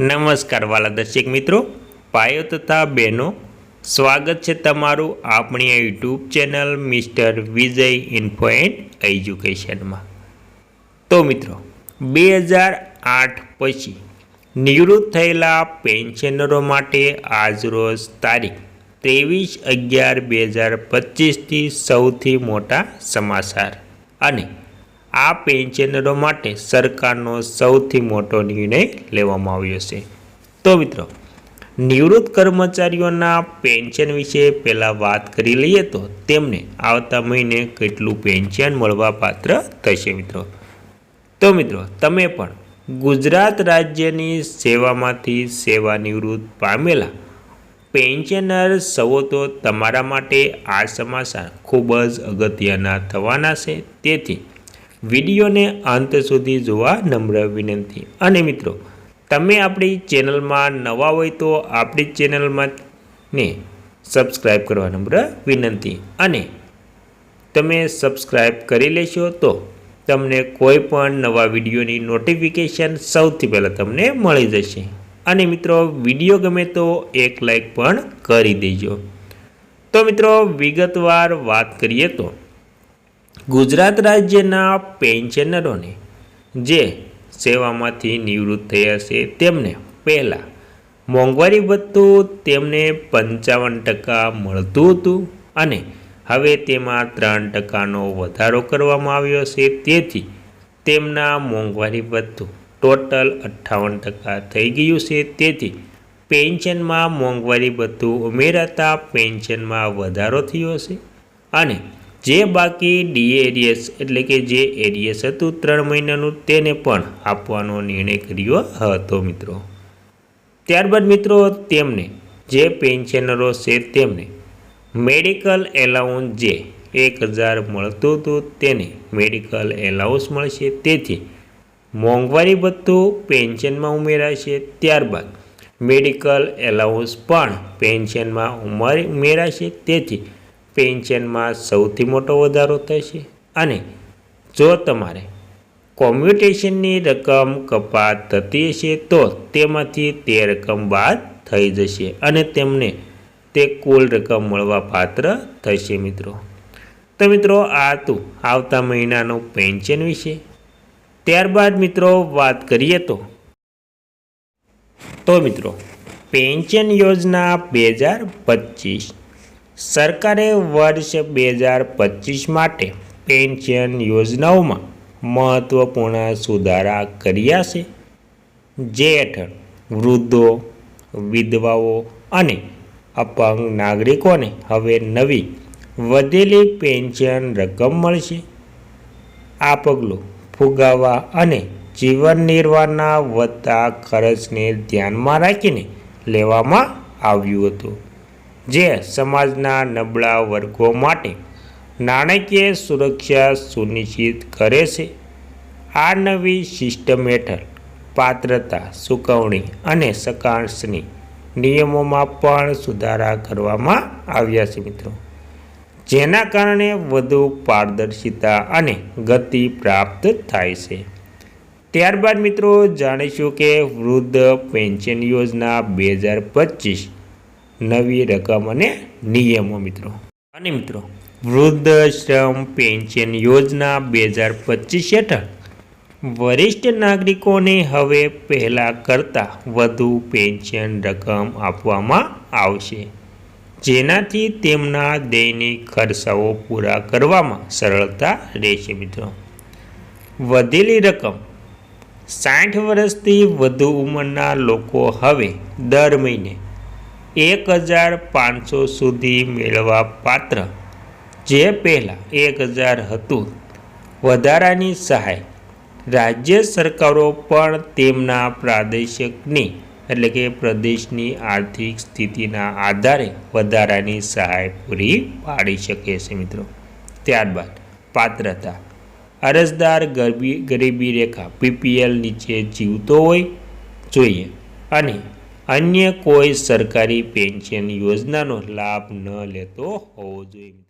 નમસ્કાર વાલા દર્શક મિત્રો ભાઈઓ તથા બહેનો, સ્વાગત છે તમારું આપણી YouTube channel mister Vijay info and એજ્યુકેશનમાં. તો મિત્રો, બે હજાર આઠ પછી નિવૃત્ત થયેલા પેન્શનરો માટે આજરોજ તારીખ ત્રેવીસ અગિયાર બે હજાર પચીસથી સૌથી મોટા સમાચાર. અને આ પેન્શનરો માટે સરકારનો સૌથી મોટો નિર્ણય લેવામાં આવ્યો છે. તો મિત્રો, નિવૃત્ત કર્મચારીઓના પેન્શન વિશે પહેલાં વાત કરી લઈએ તો તેમને આવતા મહિને કેટલું પેન્શન મળવા પાત્ર થશે મિત્રો? તો મિત્રો, તમે પણ ગુજરાત રાજ્યની સેવામાંથી સેવા નિવૃત્ત પામેલા પેન્શનર સવો તો તમારા માટે આ સમાચાર ખૂબ જ અગત્યના થવાના છે. તેથી વિડીયોને અંત સુધી જોવા નમ્ર વિનંતી. અને મિત્રો, તમે આપણી ચેનલમાં નવા હોય તો આપણી ચેનલમાં ને સબસ્ક્રાઈબ કરવા નમ્ર વિનંતી. અને તમે સબસ્ક્રાઈબ કરી લેશો તો તમને કોઈ પણ નવા વિડીયોની નોટિફિકેશન સૌથી પહેલાં તમને મળી જશે. અને મિત્રો, વીડિયો ગમે તો એક લાઈક પણ કરી દેજો. તો મિત્રો, વિગતવાર વાત કરીએ તો ગુજરાત રાજ્યના પેન્શનરોને જે સેવામાંથી નિવૃત્ત થયા છે, તેમને પહેલાં મોંઘવારી ભથ્થું તેમને પંચાવન ટકા મળતું હતું અને હવે તેમાં ત્રણ ટકાનો વધારો કરવામાં આવ્યો છે. તેથી તેમના મોંઘવારી ભથ્થું ટોટલ અઠ્ઠાવન ટકા થઈ ગયું છે. તેથી પેન્શનમાં મોંઘવારી ભથ્થું ઉમેરાતા પેન્શનમાં વધારો થયો છે અને જે બાકી ડીએરિયસ એટલે કે જે એરિયસ હતું ત્રણ મહિનાનું તેને પણ આપવાનો નિર્ણય કર્યો હતો મિત્રો. ત્યારબાદ મિત્રો તેમને જે પેન્શનરો છે તેમને મેડિકલ એલાઉન્સ જે એક હજાર મળતું હતું તેને મેડિકલ એલાઉન્સ મળશે. તેથી મોંઘવારી ભથ્થું પેન્શનમાં ઉમેરાશે. ત્યારબાદ મેડિકલ એલાઉન્સ પણ પેન્શનમાં ઉમેર ઉમેરાશે. તેથી પેન્શનમાં સૌથી મોટો વધારો થશે અને જો તમારે કોમ્યુટેશનની રકમ કપાત થતી હશે, તો તેમાંથી તે રકમ બાદ થઈ જશે અને તેમને તે કુલ રકમ મળવા પાત્ર થશે મિત્રો. તો મિત્રો, આ હતું આવતા મહિનાનું પેન્શન વિશે. ત્યારબાદ મિત્રો, વાત કરીએ તો. તો મિત્રો, પેન્શન યોજના બે હજાર પચીસ સરકારે વર્ષ બે હજાર પચીસ માટે પેન્શન યોજનાઓમાં મહત્ત્વપૂર્ણ સુધારા કર્યા છે. જે હેઠળ વૃદ્ધો, વિધવાઓ અને અપંગ નાગરિકોને હવે નવી વધેલી પેન્શન રકમ મળશે. આ પગલું ફુગાવા અને જીવન નિર્વાહના વધતા ખર્ચને ધ્યાનમાં રાખીને લેવામાં આવ્યું હતું. જે સમાજના નબળા વર્ગો માટે નાણાકીય સુરક્ષા સુનિશ્ચિત કરે છે. આ નવી સિસ્ટમ હેઠળ પાત્રતા, સુકવણી અને સકાંશની નિયમોમાં પણ સુધારા કરવામાં આવ્યા છે મિત્રો. જેના કારણે વધુ પારદર્શિતા અને ગતિ પ્રાપ્ત થાય છે. ત્યારબાદ મિત્રો જાણીશું કે વૃદ્ધ પેન્શન યોજના બે હજાર પચીસ નવી રકમ અને નિયમો મિત્રો. અને મિત્રો વૃદ્ધાશ્રમ પેન્શન યોજના બે હજાર પચીસ હેઠળ વરિષ્ઠ નાગરિકોને હવે પહેલાં કરતાં વધુ પેન્શન રકમ આપવામાં આવશે. જેનાથી તેમના દૈનિક ખર્ચાઓ પૂરા કરવામાં સરળતા રહેશે મિત્રો. વધેલી રકમ સાઠ વર્ષથી વધુ ઉંમરના લોકો હવે દર મહિને એક હજાર પાંચસો સુધી મેળવા પાત્ર. જે પહેલાં એક હજાર હતું, વધારાની સહાય રાજ્ય સરકારો પણ તેમના પ્રાદેશિકની એટલે કે પ્રદેશની આર્થિક સ્થિતિના આધારે વધારાની સહાય પૂરી પાડી શકે છે મિત્રો. ત્યારબાદ પાત્રતા. અરજદાર ગરીબી ગરીબી રેખા પીપીએલ નીચે જીવતો હોય, જોઈએ. અને અન્ય કોઈ સરકારી પેન્શન યોજનાનો લાભ ન લેતો હોવો જોઈએ.